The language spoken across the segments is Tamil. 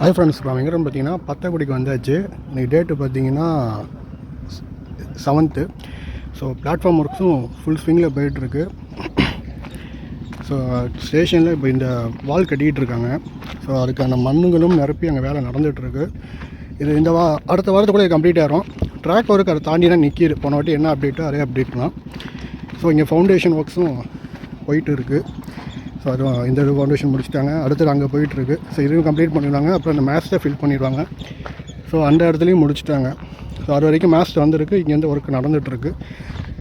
ஹாய் ஃப்ரெண்ட்ஸ் இப்போ எங்கே பார்த்தீங்கன்னா பத்தக்குடிக்கு வந்தாச்சு. இன்னைக்கு டேட்டு பார்த்தீங்கன்னா செவன்த்து ஸோ பிளாட்ஃபார்ம் ஒர்க்ஸும் ஃபுல் ஸ்விங்கில் போயிட்டுருக்கு. ஸோ ஸ்டேஷனில் இப்போ இந்த வால் கட்டிக்கிட்டு இருக்காங்க. ஸோ அதுக்கான மண்ணுங்களும் நிரப்பி அங்கே வேலை நடந்துகிட்ருக்கு இது இந்த வா அடுத்த வாரத்துக்குள்ளே கம்ப்ளீட் ஆகிரும் ட்ராக் ஒர்க் அதை தாண்டி தான் நிற்கிது போன வாட்டி என்ன அப்டேட்டோ அதே அப்டேட் தான். ஸோ இங்கே ஃபவுண்டேஷன் ஒர்க்ஸும் போயிட்டு இருக்குது ஸோ அதுவும் இந்த இது ஃபவுண்டேஷன் முடிச்சிட்டாங்க. அடுத்தது அங்கே போயிட்டுருக்கு. ஸோ இதுவும் கம்ப்ளீட் பண்ணிடுவாங்க. அப்புறம் இந்த மேத்ஸை ஃபில் பண்ணிடுவாங்க. ஸோ அந்த இடத்துலையும் முடிச்சிட்டாங்க. ஸோ அது வரைக்கும் மேத்ஸ் வந்திருக்கு. இங்கேருந்து ஒர்க் நடந்துகிட்ருக்கு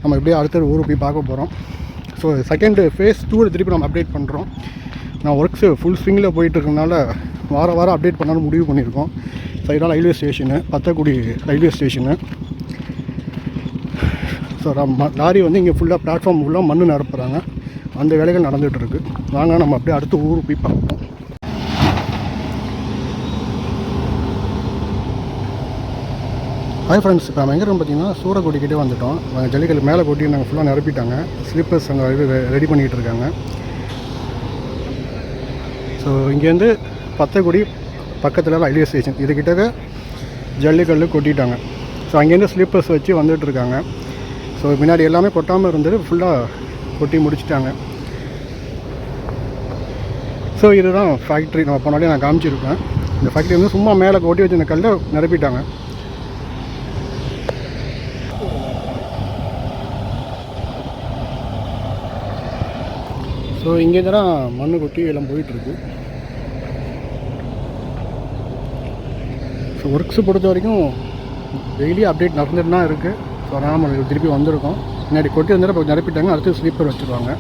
நம்ம இப்படியே அடுத்த ஊர் போய் பார்க்க போகிறோம் ஸோ செகண்டு ஃபேஸ் டூவில் திருப்பி நம்ம அப்டேட் பண்ணுறோம் நான் ஒர்க்ஸு ஃபுல் ஸ்விங்கில் போயிட்டுருக்கனால வார வாரம் அப்டேட் பண்ணாலும் முடிவு பண்ணியிருக்கோம். So railway station Pathakudi railway station so நம்ம லாரி வந்து இங்கே ஃபுல்லாக பிளாட்ஃபார்ம் ஃபுல்லாக மண் நிரப்புறாங்க. அந்த வேலைகள் நடந்துகிட்டு இருக்கு வாங்க நம்ம அப்படியே அடுத்த ஊர் போய் பார்ப்போம். ஹாய் ஃப்ரெண்ட்ஸ் இப்போ நம்ம எங்கே பார்த்தீங்கன்னா சூரக்குடி கிட்டே வந்துட்டோம். நாங்கள் ஜல்லிக்கல் மேலே கொட்டி நாங்கள் ஃபுல்லாக நிரப்பிட்டாங்க. ஸ்லீப்பர்ஸ் அங்கே ரெடி பண்ணிகிட்டு இருக்காங்க. ஸோ இங்கேருந்து பத்தக்குடி பக்கத்தில் ரயில்வே ஸ்டேஷன் இது ஜல்லிக்கல் ஜல்லிக்கல்லு கொட்டிட்டாங்க. ஸோ அங்கேருந்து ஸ்லீப்பர்ஸ் வச்சு வந்துட்டுருக்காங்க ஸோ முன்னாடி எல்லாமே கொட்டாமல் இருந்தது ஃபுல்லாக கொட்டி முடிச்சிட்டாங்க. ஸோ இதுதான் ஃபேக்ட்ரி நம்ம போனாலே நான் காமிச்சிருப்பேன் இந்த ஃபேக்ட்ரி வந்து சும்மா மேலே கொட்டி வச்சு இந்த கல்லை நிரப்பிட்டாங்க. ஸோ இங்கேருந்து தான் மண் கொட்டி எல்லாம் போயிட்டுருக்கு. ஸோ ஒர்க்ஸை பொறுத்த வரைக்கும் டெய்லி அப்டேட் நடந்துட்டு தான் இருக்குது ஸோ அதனால் நம்ம திருப்பி வந்திருக்கோம். முன்னாடி கொட்டி வந்துட்டு இப்போ நிரப்பிட்டாங்க. அடுத்து ஸ்லீப்பர் வச்சுருவாங்க.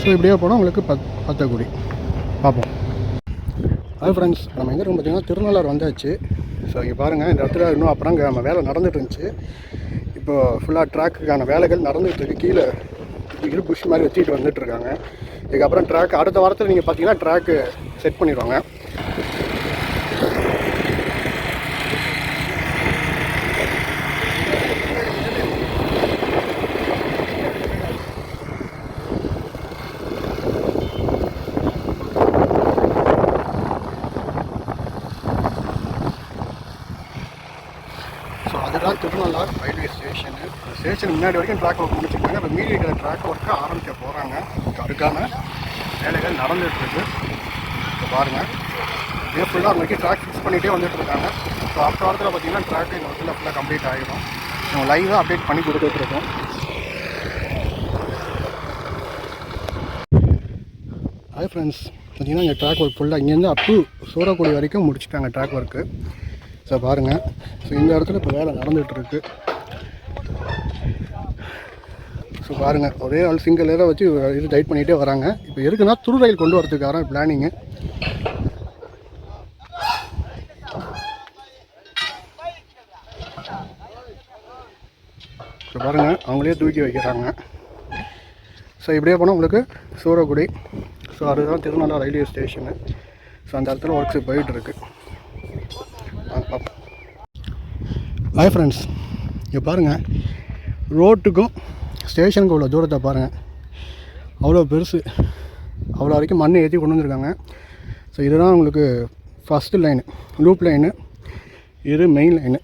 ஸோ இப்படியே போனால் உங்களுக்கு பத் பத்தக்குடி. பார்ப்போம். அது ஃப்ரெண்ட்ஸ் நம்ம எங்கே இருக்கோம் பார்த்திங்கன்னா திருநள்ளாறு வந்தாச்சு. ஸோ இங்கே பாருங்கள் இந்த இடத்துல இன்னும் அப்புறம் அங்கே நம்ம வேலை நடந்துட்டு இருந்துச்சு. இப்போ ஃபுல்லாக ட்ராக்குக்கான வேலைகள் நடந்துகிட்டு இருக்கு. கீழே இரு புஷ் மாதிரி வச்சுட்டு வந்துட்டுருக்காங்க இதுக்கப்புறம் ட்ராக் அடுத்த வாரத்தில் நீங்கள் பார்த்தீங்கன்னா ட்ராக்கு செட் பண்ணிடுவாங்க ஸோ அதுதான் திருநள்ளார் ரயில்வே ஸ்டேஷனு ஸ்டேஷன் முன்னாடி வரைக்கும் ட்ராக் ஒர்க் முடிச்சிருக்காங்க. இப்போ மீதி இருக்கிற ட்ராக் ஒர்க்கை ஆரம்பிக்க போகிறாங்க அதுக்கான வேலைகள் நடந்துட்டு இருக்கு. இப்போ பாருங்கள் இதே ஃபுல்லாக அவங்க ட்ராக் ஃபிக்ஸ் பண்ணிகிட்டே வந்துட்டு இருக்காங்க. ஸோ அடுத்த வாரத்தில் பார்த்தீங்கன்னா ட்ராக் இந்த இடத்துல ஃபுல்லாக கம்ப்ளீட் ஆகிடும் நம்ம லைவாக அப்டேட் பண்ணி கொடுத்துட்டு இருக்கோம். ஹாய் ஃப்ரெண்ட்ஸ் பார்த்தீங்கன்னா இங்கே ட்ராக் ஒர்க் ஃபுல்லாக இங்கேருந்து அப் சூரக்குடி வரைக்கும் முடிச்சிட்டாங்க ட்ராக் ஒர்க்கு ஸோ பாருங்கள் ஸோ இந்த இடத்துல இப்போ வேலை நடந்துகிட்ருக்கு. ஸோ பாருங்கள் ஒரே ஆள் சிங்கிள் இதை வச்சு இது டைட் பண்ணிகிட்டே வராங்க. இப்போ இருக்குன்னா துரு ரயில் கொண்டு வரதுக்கான பிளானிங்கு ஸோ பாருங்கள் அவங்களே தூக்கி வைக்கிறாங்க. ஸோ இப்படியே போனால் உங்களுக்கு சூரக்குடி. ஸோ அதுதான் திருநள்ளா ரயில்வே ஸ்டேஷனு ஸோ அந்த இடத்துல ஒர்க்ஸ் போயிட்டுருக்கு வாங்க பார்ப்போம் ஹாய் ஃப்ரெண்ட்ஸ் இங்கே பாருங்கள் ரோட்டுக்கும் ஸ்டேஷனுக்கு உள்ள தூரத்தை பாருங்கள் அவ்வளோ பெருசு. அவ்வளோ வரைக்கும் மண் ஏற்றி கொண்டு வந்திருக்காங்க. ஸோ இதுதான் உங்களுக்கு ஃபஸ்ட்டு லைனு லூப் லைனு இது மெயின் லைனு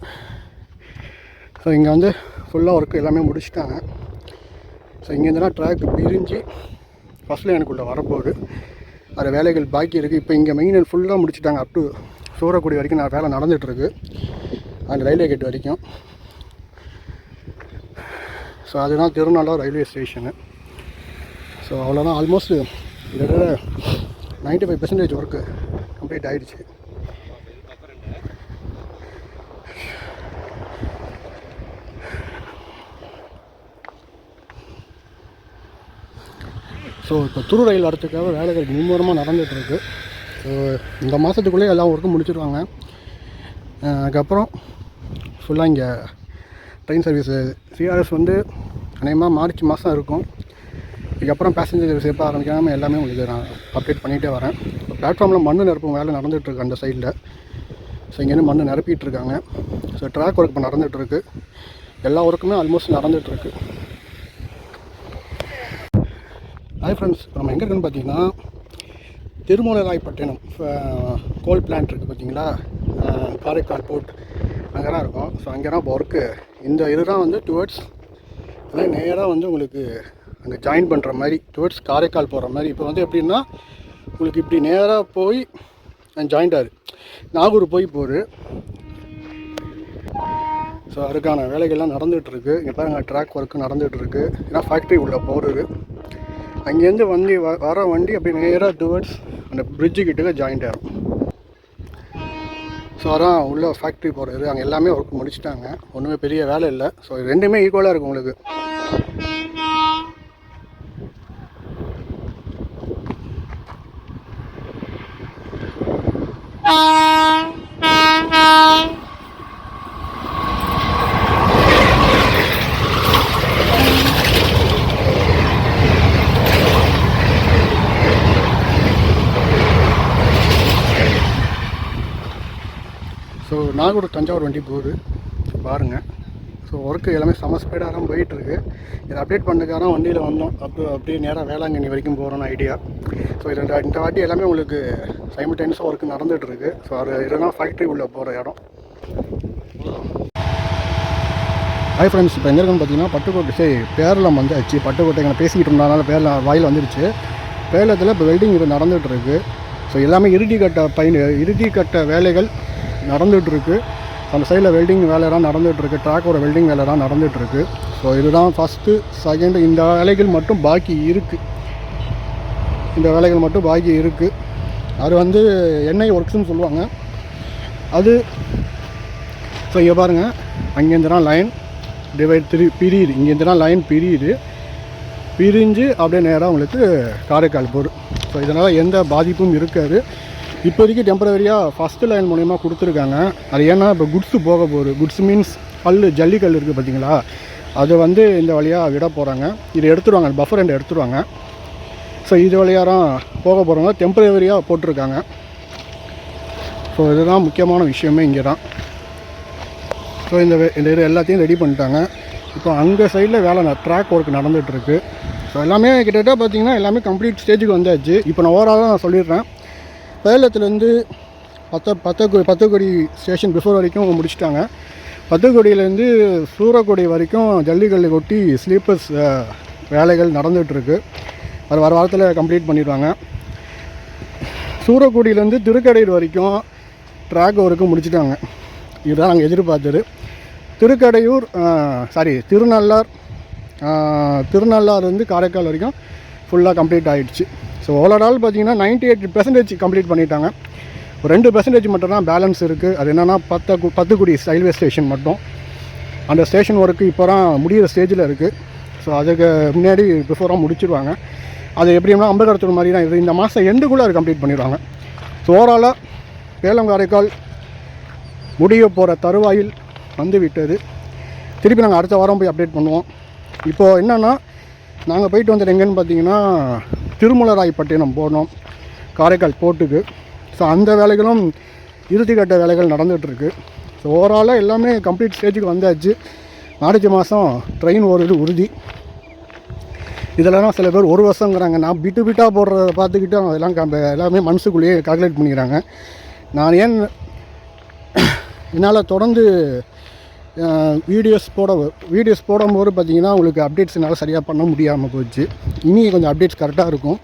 ஸோ இங்கே வந்து ஃபுல்லாக ஒர்க் எல்லாமே முடிச்சிட்டாங்க. ஸோ இங்கேருந்துனா ட்ராக் பிரிஞ்சு ஃபஸ்ட் லைனுக்குள்ளே வரப்போகுது. அது வேலைகள் பாக்கி இருக்குது இப்போ இங்கே மெயின் லைன் ஃபுல்லாக முடிச்சுட்டாங்க. அப் டு சூரக்குடி வரைக்கும் நான் வேலை நடந்துகிட்ருக்கு அந்த ரயில்வே கேட் வரைக்கும். ஸோ அதுதான் திருநள்ளா ரயில்வே ஸ்டேஷனு ஸோ அவ்வளோதான் ஆல்மோஸ்ட் இதோட ninety five percentage work complete ஆகிடுச்சு ஸோ இப்போ துரு ரயில் வரத்துக்காக வேலைகள் மும்முரமாக நடந்துகிட்ருக்கு ஸோ இந்த மாதத்துக்குள்ளேயே எல்லா ஒர்க்கும் முடிச்சிருவாங்க. அதுக்கப்புறம் ஃபுல்லாக இங்கே ட்ரெயின் சர்வீஸு சிஆர்எஸ் வந்து அநேகமாக மார்ச் மாதம் இருக்கும். இதுக்கப்புறம் பேசஞ்சர் சர்வீஸ் எப்போ ஆரம்பிக்காமல் எல்லாமே உங்களுக்கு நான் அப்டேட் பண்ணிகிட்டே வரேன். இப்போ பிளாட்ஃபார்மில் மண் நிரப்பும் வேலை நடந்துகிட்ருக்கு அந்த சைடில் ஸோ இங்கேருந்து மண் நிரப்பிட்டு இருக்காங்க. ஸோ ட்ராக் ஒர்க் இப்போ நடந்துகிட்ருக்கு எல்லா ஒர்க்குமே ஆல்மோஸ்ட் நடந்துகிட்ருக்கு ஹாய் ஃப்ரெண்ட்ஸ் இப்போ நம்ம எங்கே இருக்குன்னு பார்த்தீங்கன்னா திருமூலராய்ப்பட்டினம் கோல் பிளான்ட் இருக்குது பார்த்தீங்களா காரைக்கால் போர்ட். அங்கே தான் இருக்கும். ஸோ அங்கே தான் இப்போ ஒர்க்கு இந்த இதுதான் வந்து டுவர்ட்ஸ் அதான் நேராக வந்து உங்களுக்கு அங்கே ஜாயின் பண்ணுற மாதிரி டுவர்ட்ஸ் காரைக்கால் போகிற மாதிரி. இப்போ வந்து எப்படின்னா உங்களுக்கு இப்படி நேராக போய் ஜாயிண்ட் ஆகுது நாகூர் போய் போகுது ஸோ அதுக்கான வேலைகள்லாம் நடந்துகிட்ருக்கு இங்கே பாருங்கள் ட்ராக் ஒர்க்கு நடந்துகிட்ருக்கு ஏன்னா ஃபேக்ட்ரி உள்ளே போகிறது அங்கேருந்து வண்டி வ வர வண்டி அப்படி நேராக டுவர்ட்ஸ் அந்த பிரிட்ஜு கிட்டக்க ஜாயிண்ட் ஆகும் ஸோ அதான் உள்ள ஃபேக்ட்ரி போகிறது அங்கே எல்லாமே ஒர்க் முடிச்சிட்டாங்க. ஒன்றுமே பெரிய வேலை இல்லை. ஸோ ரெண்டுமே ஈக்குவலாக இருக்கும் உங்களுக்கு. ஸோ நாகூர் தஞ்சாவூர் வண்டி போகுது. பாருங்கள் ஸோ ஒர்க்கு எல்லாமே செம ஸ்பீடாக தான் போயிட்டுருக்கு. இதை அப்டேட் பண்ணுறதுக்காக வண்டியில் வந்தோம். அப்போ அப்படியே நேராக வேளாங்கண்ணி வரைக்கும் போகிறோன்னு ஐடியா ஸோ இது இந்த- இந்த வாட்டி எல்லாமே உங்களுக்கு சைமல்டேனியஸாக ஒர்க்கு நடந்துகிட்ருக்கு ஸோ அது இதுதான் ஃபேக்ட்ரி உள்ளே போகிற இடம். ஹாய் ஃப்ரெண்ட்ஸ் இப்போ எங்கே இருக்குன்னு பார்த்தீங்கன்னா பட்டுக்கோட்டை சரி பேரலம் வந்தாச்சு பட்டுக்கோட்டை எங்களை பேசிக்கிட்டு இருந்தனால பேரளம் வாயில் வந்துடுச்சு பேரளத்தில் இப்போ வெல்டிங் இது நடந்துகிட்ருக்கு ஸோ எல்லாமே இறுதி கட்ட பயன் இறுதி கட்ட வேலைகள் நடந்துகிட்ருக்கு. அந்த சைடில் வெல்டிங் வேலையெல்லாம் நடந்துகிட்ருக்கு. ட்ராக்கோட வெல்டிங் வேலைலாம் நடந்துகிட்ருக்கு. ஸோ இதுதான் ஃபஸ்ட்டு செகண்டு இந்த வேலைகள் மட்டும் பாக்கி இருக்குது இந்த வேலைகள் மட்டும் பாக்கி இருக்குது அது வந்து எண்ணெய் ஒர்க்ஸ்னு சொல்லுவாங்க. அது ஸோ இங்கே பாருங்கள் அங்கேருந்துலாம் லைன் டிவைட் திரு பிரியுது. இங்கேருந்துலாம் லைன் பிரியுது. பிரிஞ்சு அப்படியே நேராக உங்களுக்கு காரைக்கால் போடும் ஸோ இதனால் எந்த பாதிப்பும் இருக்காது. இப்போதைக்கு டெம்பரவரியாக ஃபஸ்ட்டு லைன் மூலயமா கொடுத்துருக்காங்க. அது ஏன்னா இப்போ குட்ஸு போக போகுது. குட்ஸ் மீன்ஸ் கல் ஜல்லிக்கல் இருக்குது பார்த்தீங்களா? அது வந்து இந்த வழியாக விட போகிறாங்க இதை எடுத்துருவாங்க பஃபர் ரெண்டு எடுத்துருவாங்க. ஸோ இது வழியாக தான் போக போகிறவங்க டெம்பரவரியாக போட்டிருக்காங்க. ஸோ இதுதான் முக்கியமான விஷயமே இங்கே தான் ஸோ இந்த வே- இந்த இது எல்லாத்தையும் ரெடி பண்ணிட்டாங்க. இப்போ அங்கே சைடில் வேலை ட்ராக் ஒர்க் நடந்துகிட்ருக்கு ஸோ எல்லாமே கிட்டத்தட்ட பார்த்தீங்கன்னா எல்லாமே கம்ப்ளீட் ஸ்டேஜுக்கு வந்தாச்சு. இப்போ நான் ஓவராக நான் சொல்லிடுறேன். சேலத்துலேருந்து பத்த பத்தக்கு பத்தக்கொடி ஸ்டேஷன் பிஃபோர் வரைக்கும் முடிச்சிட்டாங்க. பத்தக்கொடியிலேருந்து சூரக்குடி வரைக்கும் ஜல்லிக்கல்லு கொட்டி ஸ்லீப்பர்ஸ் வேலைகள் நடந்துகிட்ருக்கு. அது வர வாரத்தில் கம்ப்ளீட் பண்ணிடுவாங்க. சூரக்குடியிலேருந்து திருக்கடையூர் வரைக்கும் ட்ராக் ஒர்க்கு முடிச்சிட்டாங்க. இதுதான் நாங்கள் எதிர்பார்த்தது. திருக்கடையூர் சாரி திருநள்ளார் திருநள்ளார்லேருந்து காரைக்கால் வரைக்கும் ஃபுல்லாக கம்ப்ளீட் ஆகிடுச்சு ஸோ ஓவரால் பார்த்தீங்கன்னா நைன்ட்டி எயிட் பெர்சன்டேஜ் கம்ப்ளீட் பண்ணிட்டாங்க. ஒரு ரெண்டு பெர்சன்டேஜ் மட்டும் தான் பேலன்ஸ் இருக்குது அது என்னென்னா பத்து பத்துக்குடி ரயில்வே ஸ்டேஷன் மட்டும். அந்த ஸ்டேஷன் ஒர்க்கு இப்போ தான் முடிகிற ஸ்டேஜில் இருக்குது ஸோ அதுக்கு முன்னாடி பிஃபோராக முடிச்சிடுவாங்க அது எப்படின்னா அம்பகரத்தூர் மாதிரி தான் இது. இந்த மாதம் எண்டுக்குள்ளே அது கம்ப்ளீட் பண்ணிடுவாங்க. ஸோ ஓவராலாக சேலம் காரைக்கால் முடிய போகிற தருவாயில் வந்து விட்டது திருப்பி நாங்கள் அடுத்த வாரம் போய் அப்டேட் பண்ணுவோம். இப்போது என்னென்னா நாங்கள் போயிட்டு வந்தது எங்கேன்னு பார்த்தீங்கன்னா திருமலராய்ப்பட்டினம் போனோம் காரைக்கால் போர்ட்டுக்கு ஸோ அந்த வேலைகளும் இறுதிக்கட்ட வேலைகள் நடந்துகிட்ருக்கு. ஸோ ஓவராலாக எல்லாமே கம்ப்ளீட் ஸ்டேஜுக்கு வந்தாச்சு. மார்ச் மாதம் ட்ரெயின் ஓடுறது உறுதி. இதெல்லாம் சில பேர் ஒரு வருஷங்கிறாங்க. நான் பிட்டு பிட்டாக போடுறத பார்த்துக்கிட்டு அதெல்லாம் க எல்லாமே மனசுக்குள்ளேயே கால்குலேட் பண்ணிக்கிறாங்க. நான் ஏன் என்னால் தொடர்ந்து வீடியோஸ் போட வீடியோஸ் போடும்போது பார்த்திங்கன்னா உங்களுக்கு அப்டேட்ஸ் என்னால் சரியாக பண்ண முடியாமல் போச்சு. இனி கொஞ்சம் அப்டேட்ஸ் கரெக்டாக இருக்கும்.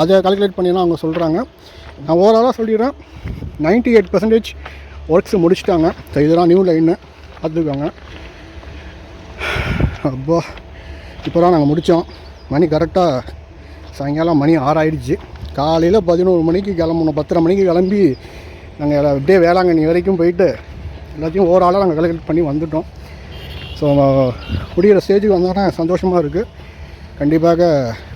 அதை கால்குலேட் பண்ணி அவங்க சொல்கிறாங்க நான் ஓவராலாக சொல்லிடுறேன். நைன்ட்டி எயிட் பர்சன்டேஜ் ஒர்க்ஸ் முடிச்சிட்டாங்க. ஸோ இதெல்லாம் நியூ லைன்னு பார்த்துக்கோங்க. அப்பா இப்போ தான் நாங்கள் முடித்தோம் மணி கரெக்டாக சாயங்காலம் மணி ஆறாயிடுச்சு. காலையில் பதினோரு மணிக்கு கிளம்பணும். பத்தரை மணிக்கு கிளம்பி நாங்கள் அப்படியே வேளாங்கண்ணி வரைக்கும் போயிட்டு எல்லாத்தையும் ஓவராலாக நாங்கள் கலெக்ட் பண்ணி வந்துட்டோம். ஸோ முடிகிற ஸ்டேஜுக்கு வந்தோன்னா சந்தோஷமாக இருக்குது கண்டிப்பாக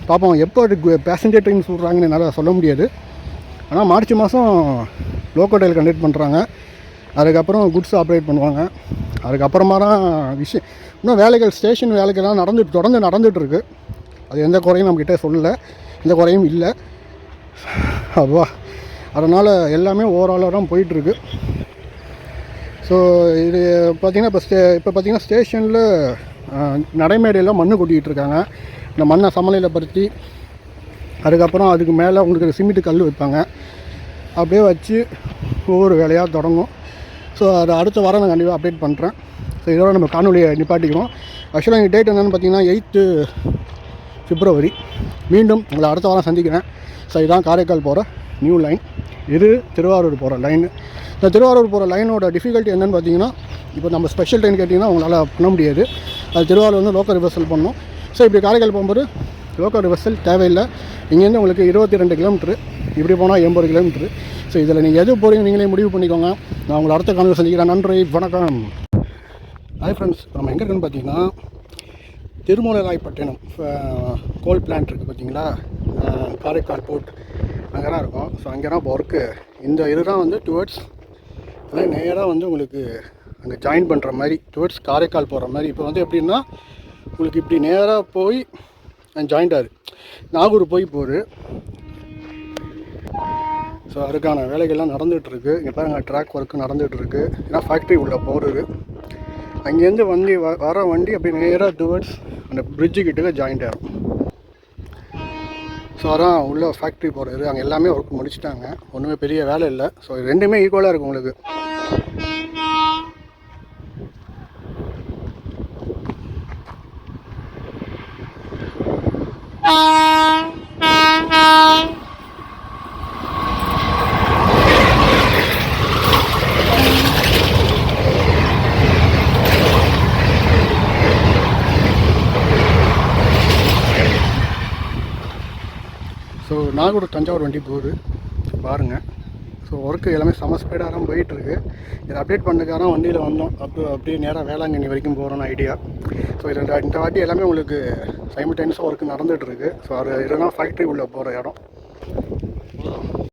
பார்ப்போம் எப்போ பேசஞ்சர் ட்ரெயின் சொல்கிறாங்கன்னு என்னால் சொல்ல முடியாது. ஆனால் மார்ச் மாதம் லோக்கல் ரயில் கண்டக்ட் பண்ணுறாங்க அதுக்கப்புறம் குட்ஸ் ஆப்ரேட் பண்ணுவாங்க. அதுக்கப்புறமா தான் விஷயம் இன்னும் வேலைகள் ஸ்டேஷன் வேலைகள்லாம் நடந்து தொடர்ந்து நடந்துகிட்ருக்கு அது எந்த குறையும் நம்மக்கிட்ட சொல்லலை. எந்த குறையும் இல்லை. அப்பா அதனால் எல்லாமே ஓவராலாக தான் போயிட்டுருக்கு ஸோ இது பார்த்திங்கன்னா இப்போ ஸ்டே இப்போ பார்த்திங்கன்னா ஸ்டேஷனில் நடைமேடையில் மண் கொட்டிக்கிட்டு இருக்காங்க. இந்த மண்ணை சமநிலைப்படுத்தி அதுக்கப்புறம் அதுக்கு மேலே உங்களுக்கு சிமெண்ட் கல் வைப்பாங்க. அப்படியே வச்சு ஒவ்வொரு வேலையாக தொடங்கும். ஸோ அது அடுத்த வாரம் நான் கண்டிப்பாக அப்டேட் பண்ணுறேன் ஸோ இதோட நம்ம காணொலியை நிப்பாட்டிக்கிறோம். ஆக்சுவலாக எங்கள் டேட் என்னென்னு பார்த்தீங்கன்னா எயித்து பிப்ரவரி மீண்டும் உங்களை அடுத்த வாரம் சந்திக்கிறேன். ஸோ இதுதான் காரைக்கால் போகிற நியூ லைன் இது திருவாரூர் போகிற லைன் இந்த திருவாரூர் போகிற லைனோட டிஃபிகல்ட்டி என்னென்னு பார்த்தீங்கன்னா இப்போ நம்ம ஸ்பெஷல் ட்ரெயின் கேட்டிங்கன்னா உங்களால் பண்ண முடியாது. அது திருவாரூர் வந்து லோக்கல் ரிவர்சல் பண்ணணும் ஸோ இப்படி காரைக்கால் போகும்போது லோக்கல் ரிவர்சல் தேவையில்லை. இங்கேருந்து உங்களுக்கு இருபத்தி ரெண்டு கிலோமீட்ரு இப்படி போனால் எண்பது கிலோமீட்ரு ஸோ இதில் நீங்கள் எது போகிறீங்க நீங்களே முடிவு பண்ணிக்கோங்க. நான் உங்களை அடுத்த காணொலி சந்திக்கிறேன். நன்றி வணக்கம். ஹாய் ஃப்ரெண்ட்ஸ் நம்ம எங்கே இருக்குன்னு பார்த்தீங்கன்னா திருமூலராய்ப்பட்டினம் கோல் பிளான்ட் இருக்குது பார்த்தீங்களா? காரைக்கால் போர்ட். அங்கே தான் இருக்கும். ஸோ அங்கே தான் இப்போ ஒர்க்கு இந்த இதுதான் வந்து டுவர்ட்ஸ் அதான் நேராக வந்து உங்களுக்கு அங்கே ஜாயின் பண்ணுற மாதிரி டுவர்ட்ஸ் காரைக்கால் போகிற மாதிரி. இப்போ வந்து எப்படின்னா உங்களுக்கு இப்படி நேராக போய் ஜாயிண்டாரு நாகூர் போய் போகுது ஸோ அதுக்கான வேலைகள்லாம் நடந்துகிட்ருக்கு. இங்கே பாருங்க ட்ராக் ஒர்க்கு நடந்துகிட்ருக்கு. ஏன்னா ஃபேக்ட்ரி உள்ளே போகிறது அங்கேருந்து வண்டி வ வர வண்டி அப்படி நேராக டுவர்ட்ஸ் அந்த பிரிட்ஜு கிட்டக்க ஜாயிண்ட் ஆகும். ஸோ அதான் உள்ளே ஃபேக்ட்ரி போகிறது அங்கே எல்லாமே ஒர்க் முடிச்சிட்டாங்க. ஒன்றுமே பெரிய வேலை இல்லை. ஸோ ரெண்டுமே ஈக்குவலாக இருக்கும் உங்களுக்கு. நாகூர் தஞ்சாவூர் வண்டி போகுது. பாருங்கள் ஸோ ஒர்க்கு எல்லாமே செம ஸ்பீடாக தான் போயிட்டுருக்கு. இதை அப்டேட் பண்ணதுக்காக தான் வண்டியில் வந்தோம். அப்போ அப்படியே நேராக வேளாங்கண்ணி வரைக்கும் போகிறோன்னு ஐடியா ஸோ இது இந்த வாட்டி எல்லாமே உங்களுக்கு சைமல்டேனியஸாக ஒர்க்கு நடந்துகிட்ருக்கு ஸோ அது இதுதான் ஃபேக்ட்ரி உள்ளே போகிற இடம்.